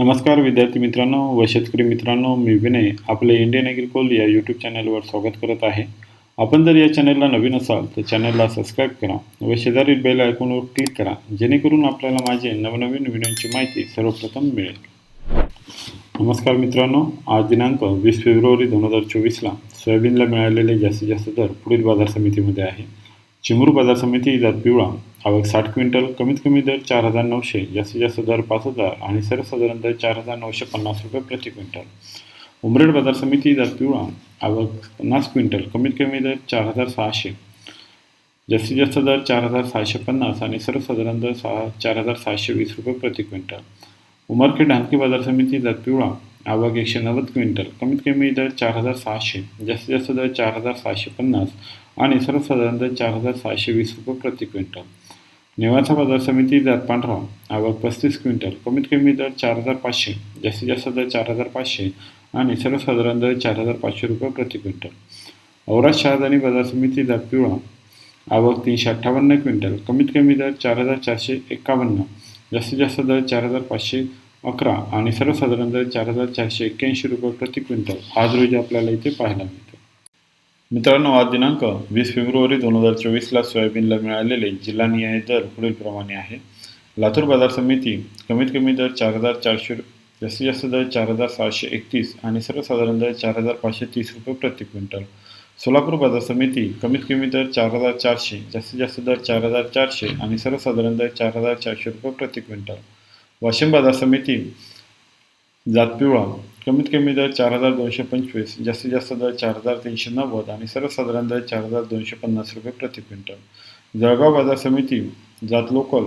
नमस्कार विद्यार्थी मित्रांनो व शेतकरी मित्रांनो मी विनय आपले इंडियन ॲग्रिकोल या यूट्यूब चॅनलवर स्वागत करत आहे. आपण जर या चॅनलला नवीन असाल तर चॅनलला सबस्क्राईब करा व शेजारील बेल आयकॉनवर क्लिक करा जेणेकरून आपल्याला माझे नवनवीन व्हिडिओची माहिती सर्वप्रथम मिळेल. नमस्कार मित्रांनो आज दिनांक वीस फेब्रुवारी दोन हजार चोवीसला सोयाबीनला मिळालेले जास्तीत जास्त दर पुढील बाजार समितीमध्ये आहे. चिमूर बाजार समिती जात पिवळा आवक साठ क्विंटल कमीत कमी दर चार हजार नऊशे जास्तीत जास्त दर पाच हजार आणि सर्वसाधारण दर चार हजार नऊशे पन्नास रुपये प्रति क्विंटल. उमरेड बाजार समिती दर पिवळा आवक पन्नास क्विंटल कमीत कमी दर चार हजार सहाशे. जास्तीत जास्त दर चार हजार सहाशे पन्नास आणि सर्वसाधारण दर सहा चार हजार सहाशे वीस रुपये प्रति क्विंटल. उमरखेड ढानकी बाजार समिती दर पिवळा आवक एकशे नव्वद क्विंटल कमीत कमी दर चार हजार सहाशे जास्तीत जास्त दर चार हजार सहाशे पन्नास आणि सर्वसाधारण दर चार हजार सहाशे वीस रुपये प्रति क्विंटल. नेवासा बाजार समिती जात पांढरा. आवक पस्तीस क्विंटल. कमीत कमी दर चार हजार पाचशे. जास्तीत जास्त दर चार हजार पाचशे आणि सर्वसाधारण दर चार हजार पाचशे रुपये प्रति क्विंटल. औराद शहादानी बाजार समिती जात पिवळा. आवक तीनशे अठ्ठावन्न क्विंटल. कमीत कमी दर चार हजार चारशे एक्कावन्न जास्तीत जास्त दर चार हजार पाचशे अकरा आणि सर्वसाधारण दर चार हजार चारशे एक्क्याऐंशी रुपये प्रति क्विंटल. आज रोजी आपल्याला इथे पाहायला मिळते. मित्रांनो आज दिनांक वीस फेब्रुवारी दोन हजार चोवीसला सोयाबीनला मिळालेले जिल्हानिहाय दर पुढीलप्रमाणे आहे. लातूर बाजार समिती कमीत कमी दर चार हजार चारशे जास्तीत जास्त दर चार हजार सहाशे एकतीस आणि सर्वसाधारण दर चार हजार पाचशे तीस रुपये प्रति क्विंटल. सोलापूर बाजार समिती कमीत कमी दर चार हजार चारशे जास्तीत जास्त दर चार हजार चारशे आणि सर्वसाधारण दर चार हजार चारशे रुपये प्रति क्विंटल. वाशिम बाजार समिती जात पिवळा कमीत कमी दर चार हजार दोनशे पंचवीस जास्तीत जास्त दर चार हजार तीनशे नव्वद आणि सर्वसाधारण दर चार हजार दोनशे पन्नास रुपये प्रति क्विंटल. जळगाव बाजार समिती जात लोकल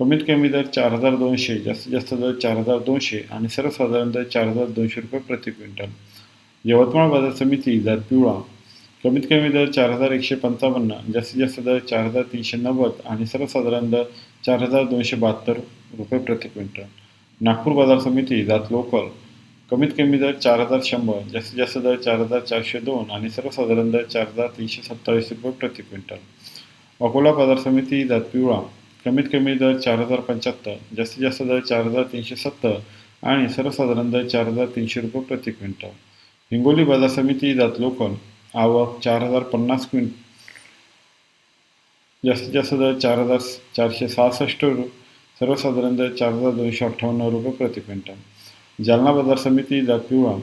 कमीत कमी दर चार हजार दोनशे जास्तीत जास्त दर चार हजार दोनशे आणि सर्वसाधारण दर चार हजार दोनशे रुपये प्रति क्विंटल. यवतमाळ बाजार समिती जात पिवळा कमीत कमी दर चार हजार एकशे पंचावन्न जास्तीत जास्त दर चार हजार तीनशे नव्वद आणि सर्वसाधारण दर चार हजार दोनशे बहात्तर रुपये प्रति क्विंटल. नागपूर बाजार समिती जात लोकल कमीत कमी दर चार हजार शंभर जास्तीत जास्त दर चार हजार चारशे दोन आणि सर्वसाधारण दर चार हजार तीनशे सत्तावीस रुपये प्रति क्विंटल. अकोला बाजार समिती जात पिवळा. कमीत कमी दर चार हजार पंच्याहत्तर जास्तीत जास्त दर चार हजार तीनशे सत्तर आणि सर्वसाधारण दर चार हजार तीनशे रुपये प्रति क्विंटल. हिंगोली बाजार समिती जात लोकल. आवक चार हजार पन्नास क्विंट जास्तीत जास्त दर चार हजार चारशे सहासष्ट रु सर्वसाधारण दर चार हजार दोनशे अठ्ठावन्न रुपये प्रति क्विंटल. जालना बाजार समिती जात पिवळा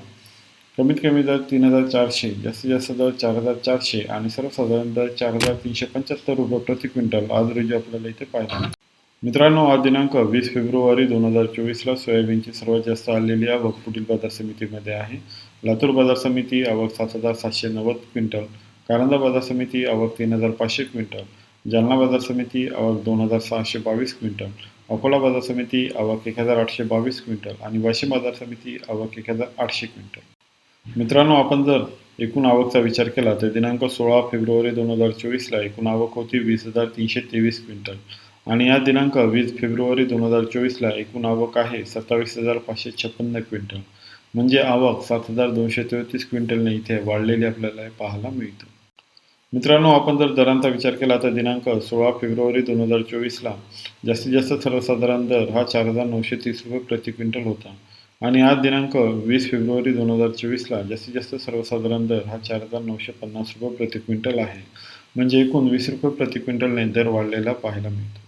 कमीत कमी दर तीन हजार चारशे जास्तीत जास्त दर चार हजार चारशे आणि सर्वसाधारण दर चार हजार तीनशे पंच्याहत्तर रुपये प्रति क्विंटल आज रोजी आपल्याला इथे पाहिजे मित्रांनो आज दिनांक वीस फेब्रुवारी दोन हजार चोवीसला सोयाबीनची सर्वात जास्त आलेली आवक पुढील बाजार समितीमध्ये आहे. लातूर बाजार समिती आवक सात हजार सातशे नव्वद क्विंटल कारंजा बाजार समिती आवक तीन हजार पाचशे क्विंटल जालना बाजार समिती आवक दोन हजार सहाशे बावीस क्विंटल अकोला बाजार समिती आवक एक हजार आठशे बावीस क्विंटल आणि वाशिम बाजार समिती आवक एक हजार आठशे क्विंटल. मित्रांनो आपण जर एकूण आवकचा विचार केला तर दिनांक सोळा फेब्रुवारी दोन हजार चोवीसला एकूण आवक होती वीस हजार तीनशे तेवीस क्विंटल आणि या दिनांक वीस फेब्रुवारी दोन हजार चोवीसला एकूण आवक आहे सत्तावीस हजार पाचशे छप्पन्न क्विंटल. म्हणजे आवक सात हजार दोनशे तेहतीस क्विंटलने इथे वाढलेली आपल्याला पाहायला मिळतं. मित्रांनो आपण जर दरांचा विचार केला तर दिनांक सोळा फेब्रुवारी दोन हजार चोवीसला जास्तीत जास्त सर्वसाधारण दर हा चार हजार नऊशे तीस रुपये प्रति क्विंटल होता. आणि आज दिनांक वीस फेब्रुवारी दोन हजार चोवीसला जास्तीत जास्त सर्वसाधारण दर हा चार हजार नऊशे पन्नास रुपये प्रति क्विंटल आहे. म्हणजे एकूण वीस रुपये प्रति क्विंटलने दर वाढलेला पाहायला मिळतो.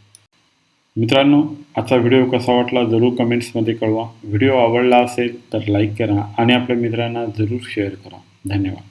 मित्रांनो आजचा व्हिडिओ कसा वाटला जरूर कमेंट्समध्ये कळवा. व्हिडिओ आवडला असेल तर लाईक करा आणि आपल्या मित्रांना जरूर शेअर करा. धन्यवाद.